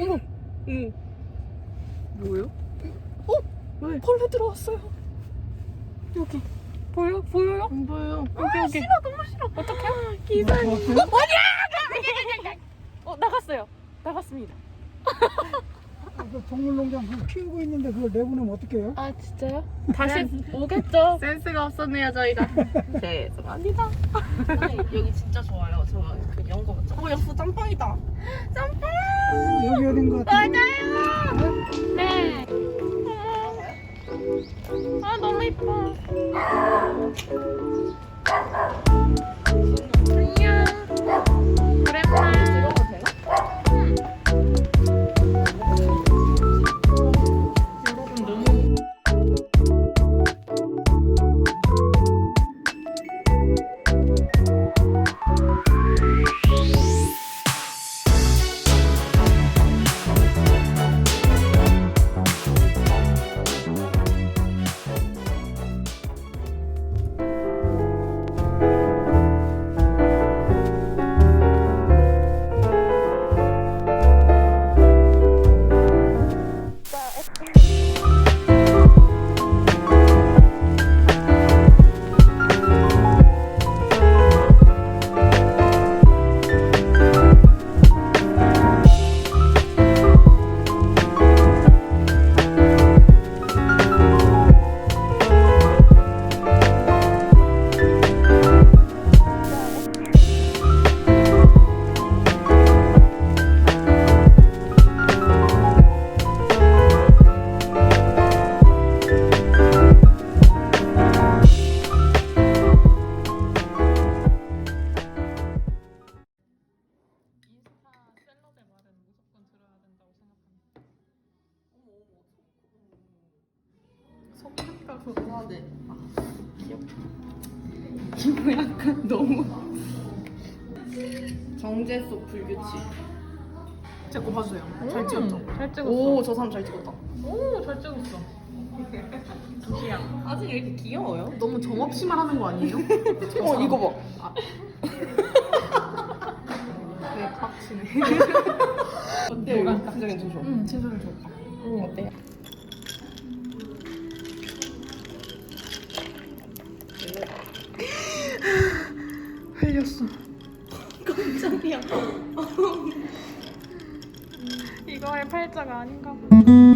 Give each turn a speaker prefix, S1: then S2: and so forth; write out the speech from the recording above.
S1: 어머. 응. 뭐예요? 어? 왜? 벌레 들어왔어요. 여기. 보여? 보여요?
S2: 안 보여요.
S1: 아, 여기 아, 여기. 싫어, 너무 싫어. 어떡해요?
S2: 아, 기사님.
S1: 뭐, 뭐, 뭐, 어, 뭐야! 아, 어, 나갔어요. 나갔습니다.
S3: 그 동물농장 그거 키우고 있는데 그걸 내보내면 어떡해요?
S1: 아 진짜요? 다시 오겠죠.
S2: 센스가 없었네요 저희가.
S1: 죄송합니다.
S2: 여기 진짜 좋아요. 저그 연거 맞죠? 어 여수 짬뽕이다.
S3: 여기 어딘 것 같은데?
S1: 네. 아 너무 이뻐.
S2: 아, 네. 아, 귀엽다. 이거 약간 너무 정제 속 불규칙.
S1: 제거 봐주세요. 잘 찍었죠? 잘 찍었어.
S2: 오, 저 사람 잘 찍었다.
S1: 오, 잘 찍었어. 도시야.
S2: 아직 왜 이렇게 귀여워요?
S1: 너무 정없이만 하는 거 아니에요?
S2: 어, 이거 봐.
S1: 네, 빡치네.
S2: 어때요? 이거 진짜 괜찮죠?
S1: 응, 잘 찍었다.
S2: 응, 어때 요?
S1: 흘렸어.
S2: 깜짝이야.
S1: 이거의 팔자가 아닌가 봐.